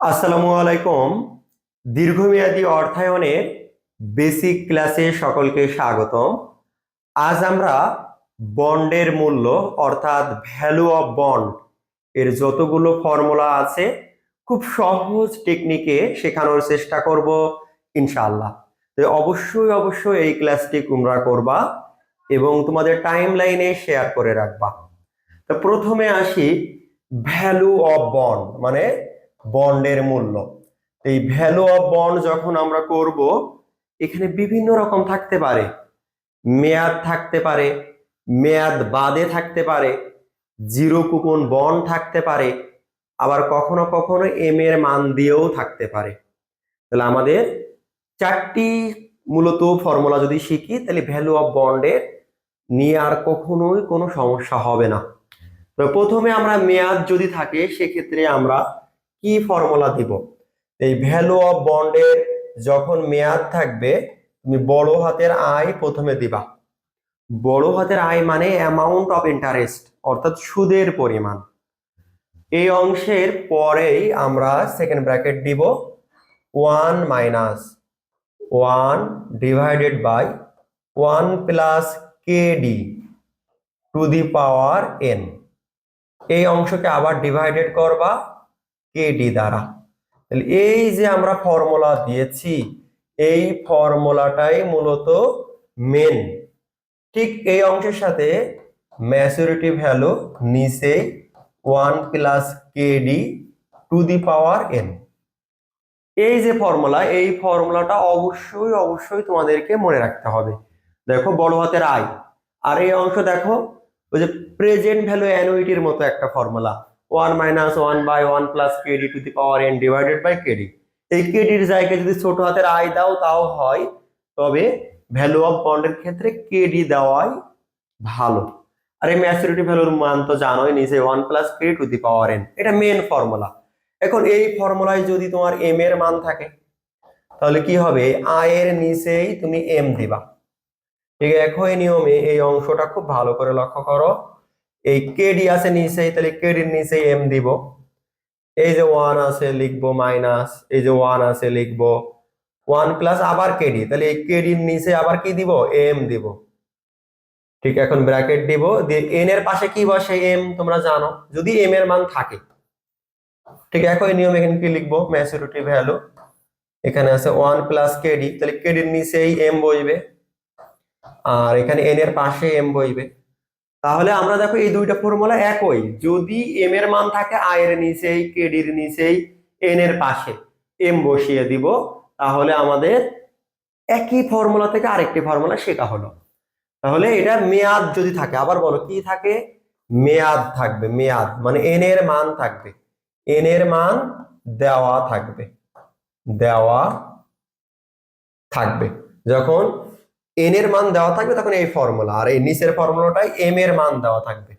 আসসালামু আলাইকুম। দীর্ঘমেয়াদী অর্থায়নের বেসিক ক্লাসে সকলকে স্বাগতম। আজ আমরা বন্ডের মূল্য অর্থাৎ ভ্যালু অফ বন্ড এর যতগুলো ফর্মুলা আছে, খুব সহজ টেকনিকে শেখানোর চেষ্টা করব ইনশাআল্লাহ। তো অবশ্যই অবশ্যই এই ক্লাসটি তোমরা করবা এবং তোমাদের টাইম লাইনে শেয়ার করে রাখবা। তো প্রথমে আসি ভ্যালু অফ বন্ড মানে বন্ডের মূল্য। এই ভ্যালু অফ বন্ড যখন আমরা করব, এখানে বিভিন্ন রকম থাকতে পারে। মেয়াদ থাকতে পারে, মেয়াদ বাদে থাকতে পারে জিরো কুপন বন্ড থাকতে পারে, আবার কখনো কখনো এম এর মান দিয়েও থাকতে পারে। তাহলে আমাদের চারটি মূলত ফর্মুলা যদি শিখি, তাহলে ভ্যালু অফ বন্ডের নিয়ে আর কখনোই কোনো সমস্যা হবে না। তো প্রথমে আমরা মেয়াদ যদি থাকে, সেক্ষেত্রে আমরা কি ফর্মুলা দিব? এই ভ্যালু অফ বন্ডের যখন মেয়াদ থাকবে, তুমি বড় হাতের আয় প্রথমে দিবা। বড় হাতের আয় মানে অ্যামাউন্ট অফ ইন্টারেস্ট অর্থাৎ সুদের পরিমাণ। এই অংশের পরেই আমরা সেকেন্ড ব্র্যাকেট দিব one minus one divided by one plus K D to the power N এই অংশকে আবার ডিভাইডেড করবা কে ডি দ্বারা। তাহলে এই যে আমরা ফর্মুলা দিয়েছি, এই ফর্মুলাটাই মূলত মেন ঠিক এই অংশের সাথে ম্যাচুরিটি ভ্যালু নিচে one plus K D to the power N এই যে ফর্মুলা, এই ফর্মুলাটা অবশ্যই অবশ্যই তোমাদেরকে মনে রাখতে হবে। দেখো, বড় হাতের আয় আর এই অংশ দেখো, ওই যে প্রেজেন্ট ভ্যালু অ্যানুইটির মতো একটা formula. One minus one by one plus KD to the power N divided by KD এই কেডির জায়গায় যদি ছোট হাতের আয় দাও, তাও হয়। তবে ভ্যালু অফ বন্ডের ক্ষেত্রে কেডি দেওয়াই ভালো। আর এই ম্যাচুরিটি ভ্যালুর মান তো জানোই, নিচে one plus K D to the power N এটা মেন ফর্মুলা এখন এই ফর্মুলায় যদি তোমার এম এর মান থাকে, তাহলে কি হবে? আয়ের নিচেই তুমি এম দিবা। ঠিক একই নিয়মে এই অংশটা খুব ভালো করে লক্ষ্য করো। এই কেডি আছে নিচেই তাহলে কেডির নিচে এম দিব। এই যে ওয়ান আছে লিখব মাইনাস এই যে ওয়ান আছে লিখব ওয়ান প্লাস আবার কেডি তাহলে এই কেডির নিচে আবার কি দিব? এম দিব। ঠিক, এখন ব্র্যাকেট দিব। দিয়ে এন এর পাশে কি বসে? এম তোমরা জানো। যদি এম এর মান থাকে। ঠিক, একই নিয়ম এখানে কি লিখব? ম্যাচুরিটি ভ্যালু এখানে আছে ওয়ান প্লাস কেডি তাহলে কেডির নিচেই এম বইবে। আর এখানে এন এর পাশে এম বইবে। তাহলে আমরা দেখো এই দুইটা ফর্মুলা একই। যদি এম এর মান থাকে আই এর নিচেই কেডির নিচেই এন এর পাশে এম বসিয়ে দিব, তাহলে আমাদের একই ফর্মুলা থেকে আরেকটি ফর্মুলা শেখা হলো। তাহলে এটা মেয়াদ যদি থাকে, আবার বলো কি থাকে? মেয়াদ থাকবে, মেয়াদ মানে এন এর মান থাকবে। এন এর মান দেওয়া থাকবে দেওয়া থাকবে। যখন এন এর মান দেওয়া থাকবে তখন এই ফর্মুলা আর এই নিচের ফর্মুলাটাই এম এর মান দেওয়া থাকবে।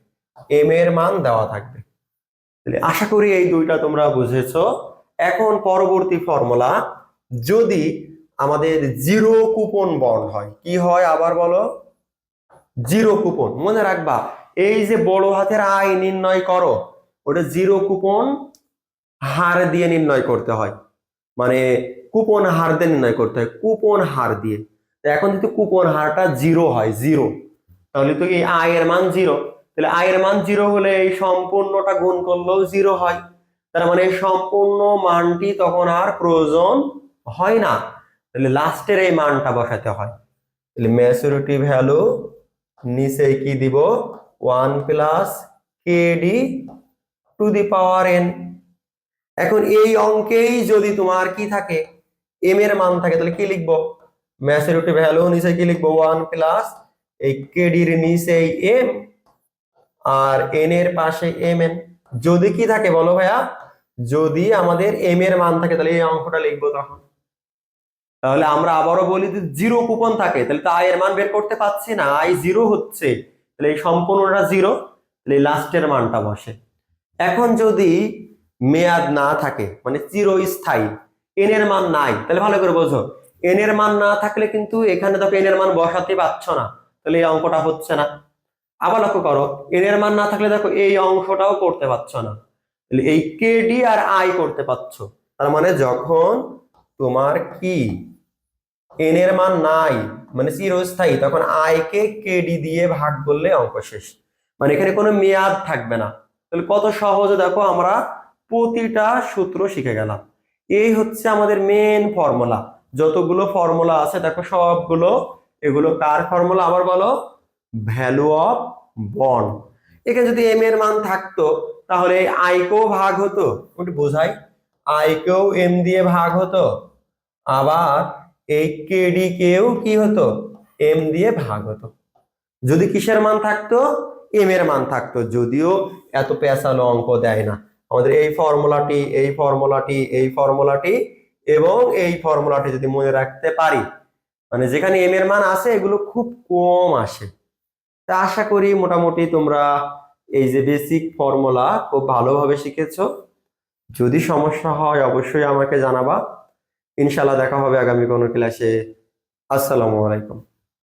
এম এর মান দেওয়া থাকবে। তাহলে আশা করি এই দুইটা তোমরা বুঝেছ। এখন পরবর্তী ফর্মুলা যদি আমাদের জিরো কুপন বন্ড হয়, কি হয় আবার বলো? জিরো কুপন মনে রাখবা, এই যে বড় হাতের আয় নির্ণয় করো, ওটা জিরো কুপন হার দিয়ে নির্ণয় করতে হয়। মানে কুপন হার দিয়ে নির্ণয় করতে হয় কুপন হার দিয়ে। এখন যদি কুপন হারটা জিরো হয় জিরো তাহলে তো এই আয়ের মান জিরো তাহলে আয়ের মান জিরো হলে এই সম্পূর্ণটা গুণ করলেও জিরো হয়। তার মানে সম্পূর্ণ মানটি তখন আর প্রয়োজন হয় না। তাহলে লাস্টের এই মানটা বসাতে হয়। তাহলে ম্যাচুরিটি ভ্যালু নিচে কি দিব? One plus K D to the power N এখন এই অঙ্কেই যদি তোমার কি থাকে এম এর মান থাকে, তাহলে কি লিখব? ম্যাচুরিটি ভ্যালু নিচে কি লিখব ওয়ান প্লাস এই কেডির নিচে এম আর এন এর পাশে এম এন যদি কি থাকে বলো ভাইয়া যদি আমাদের এম এর মান থাকে তাহলে এই অঙ্কটা লিখব তখন তাহলে আমরা আবারও বলি যে জিরো কুপন থাকে তাহলে তো আয়ের মান বের করতে পারছি না আই জিরো হচ্ছে তাহলে এই সম্পূর্ণটা জিরো তাহলে লাস্টের মানটা বসে এখন যদি মেয়াদ না থাকে মানে চিরস্থায়ী এন এর মান নাই তাহলে ভালো করে বোঝো এন এর মান না থাকলে কিন্তু এখানে দেখো এন এর মান বসাতে পারছ না। তাহলে এই অঙ্কটা হচ্ছে না। আবার লক্ষ্য করো এন এর মান না থাকলে দেখো এই অংশটাও করতে পারছ না। তাহলে এই কেডি আর আই করতে পারছ। তার মানে যখন তোমার কি? এন এর মান নাই মানে চিরস্থায়ী, তখন আই কে কেডি দিয়ে ভাগ করলে অঙ্ক শেষ। মানে এখানে কোনো মেয়াদ থাকবে না। তাহলে কত সহজে দেখো আমরা প্রতিটা সূত্র শিখে গেলাম। এই হচ্ছে আমাদের মেন ফর্মুলা যতগুলো ফর্মুলা আছে, দেখো সবগুলো, এগুলো কার ফর্মুলা আবার বলো ভ্যালু অফ বন্ড এখানে যদি এম এর মান থাকতো, তাহলে আইকেও ভাগ হতো। ওটি বোঝাই। আইকেও এম দিয়ে ভাগ হতো। আবার এই কেডি কেও কি হতো? এম দিয়ে ভাগ হতো। যদি কিসের মান থাকতো? এম এর মান থাকতো। যদিও এত পেঁচালো অঙ্ক দেয় না। আমাদের এই ফর্মুলাটি এই ফর্মুলাটি এই ফর্মুলাটি এবং এই ফর্মুলাটি যদি মনে রাখতে পারি মানে যেখানে এম এর মান আছে, এগুলো খুব কম আসে। তা আশা করি মোটামুটি তোমরা এই যে বেসিক ফর্মুলা খুব ভালোভাবে শিখেছো। যদি সমস্যা হয়, অবশ্যই আমাকে জানাবা। ইনশাল্লাহ দেখা হবে আগামী কোনো ক্লাসে আসসালামু আলাইকুম।